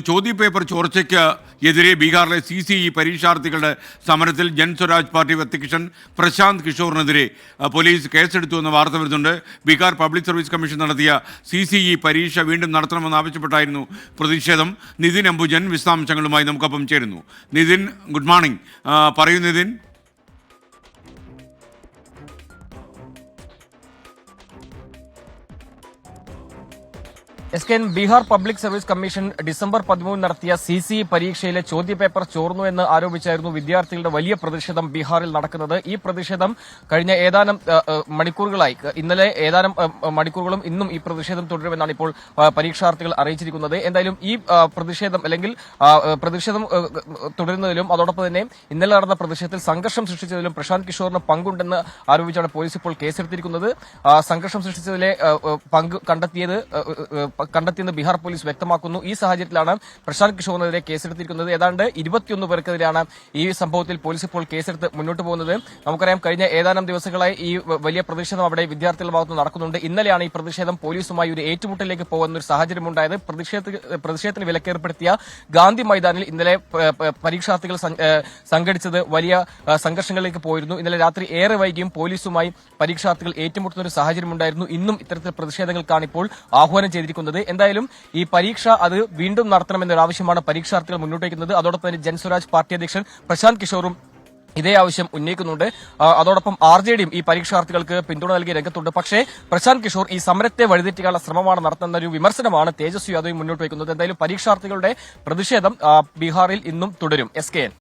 ചോദ്യപേപ്പർ ചോർച്ചയ്ക്ക് എതിരെ ബീഹാറിലെ സി സി ഇ പരീക്ഷാർത്ഥികളുടെ സമരത്തിൽ ജൻ സ്വരാജ് പാർട്ടി അധ്യക്ഷൻ പ്രശാന്ത് കിഷോറിനെതിരെ പോലീസ് കേസെടുത്തു എന്ന വാർത്ത വരുന്നുണ്ട്. ബീഹാർ പബ്ലിക് സർവീസ് കമ്മീഷൻ നടത്തിയ സി സി ഇ പരീക്ഷ വീണ്ടും നടത്തണമെന്നാവശ്യപ്പെട്ടായിരുന്നു പ്രതിഷേധം. നിതിൻ അംബുജൻ വിശദാംശങ്ങളുമായി നമുക്കൊപ്പം ചേരുന്നു. Nithin good morning. പറയൂ Nithin. S K Bihar public service commission December പതിമൂന്ന് നടത്തിയ സി സി പരീക്ഷയിലെ ചോദ്യപേപ്പർ ചോർന്നു എന്ന് ആരോപിച്ചായിരുന്നു വിദ്യാർത്ഥികളുടെ വലിയ പ്രതിഷേധം ബീഹാറിൽ നടക്കുന്നത്. ഈ പ്രതിഷേധം കഴിഞ്ഞ ഏതാനും മണിക്കൂറുകളായി. ഇന്നലെ ഏതാനും മണിക്കൂറുകളും ഇന്നും ഈ പ്രതിഷേധം തുടരുമെന്നാണ് ഇപ്പോൾ പരീക്ഷാർത്ഥികൾ അറിയിച്ചിരിക്കുന്നത്. എന്തായാലും ഈ പ്രതിഷേധം അല്ലെങ്കിൽ പ്രതിഷേധം തുടരുന്നതിലും അതോടൊപ്പം തന്നെ ഇന്നലെ നടന്ന പ്രതിഷേധത്തിൽ സംഘർഷം സൃഷ്ടിച്ചതിലും പ്രശാന്ത് കിഷോറിന് പങ്കുണ്ടെന്ന് ആരോപിച്ചാണ് പോലീസ് ഇപ്പോൾ കേസെടുത്തിരിക്കുന്നത്. സംഘർഷം സൃഷ്ടിച്ചതിലെ പങ്ക് കണ്ടെത്തിയത് കണ്ടെത്തിയെന്ന് ബീഹാർ പോലീസ് വ്യക്തമാക്കുന്നു. ഈ സാഹചര്യത്തിലാണ് പ്രശാന്ത് കിഷോറിനെതിരെ കേസെടുത്തിരിക്കുന്നത്. ഏതാണ്ട് ഇരുപത്തിയൊന്ന് പേർക്കെതിരെയാണ് ഈ സംഭവത്തിൽ പോലീസ് ഇപ്പോൾ കേസെടുത്ത് മുന്നോട്ട് പോകുന്നത്. നമുക്കറിയാം കഴിഞ്ഞ ഏതാനും ദിവസങ്ങളായി ഈ വലിയ പ്രതിഷേധം അവിടെ വിദ്യാർത്ഥികളുടെ ഭാഗത്ത് നടക്കുന്നുണ്ട്. ഇന്നലെയാണ് ഈ പ്രതിഷേധം പോലീസുമായി ഒരു ഏറ്റുമുട്ടലിലേക്ക് പോകുന്ന ഒരു സാഹചര്യം ഉണ്ടായത് പ്രതിഷേധ പ്രതിഷേധത്തിന് വിലക്കേർപ്പെടുത്തിയ ഗാന്ധി മൈതാനിൽ ഇന്നലെ പരീക്ഷാർത്ഥികൾ സംഘടിച്ചത് വലിയ സംഘർഷങ്ങളിലേക്ക് പോയിരുന്നു. ഇന്നലെ രാത്രി ഏറെ വൈകിയും പോലീസുമായി പരീക്ഷാർത്ഥികൾ ഏറ്റുമുട്ടുന്ന ഒരു സാഹചര്യം ഉണ്ടായിരുന്നു ഇന്നും ഇത്തരത്തിൽ പ്രതിഷേധങ്ങൾക്കാണ് ഇപ്പോൾ ആഹ്വാനം ചെയ്തിരിക്കുന്നത്. എന്തായാലും ഈ പരീക്ഷ അത് വീണ്ടും നടത്തണമെന്നൊരു ആവശ്യമാണ് പരീക്ഷാർത്ഥികൾ മുന്നോട്ട് വയ്ക്കുന്നത് അതോടൊപ്പം തന്നെ ജൻസ്വരാജ് പാർട്ടി അധ്യക്ഷൻ പ്രശാന്ത് കിഷോറും ഇതേ ആവശ്യം ഉന്നയിക്കുന്നുണ്ട്. അതോടൊപ്പം ആർ ജെ ഡിയും ഈ പരീക്ഷാർത്ഥികൾക്ക് പിന്തുണ നൽകി രംഗത്തുണ്ട്. പക്ഷേ പ്രശാന്ത് കിഷോർ ഈ സമരത്തെ വഴിതെറ്റിക്കാനുള്ള ശ്രമമാണ് നടത്തുന്ന ഒരു വിമർശനമാണ് തേജസ്വി യാദവ് മുന്നോട്ട് വയ്ക്കുന്നത്. എന്തായാലും പരീക്ഷാർത്ഥികളുടെ പ്രതിഷേധം ബീഹാറിൽ ഇന്നും തുടരും. S K N.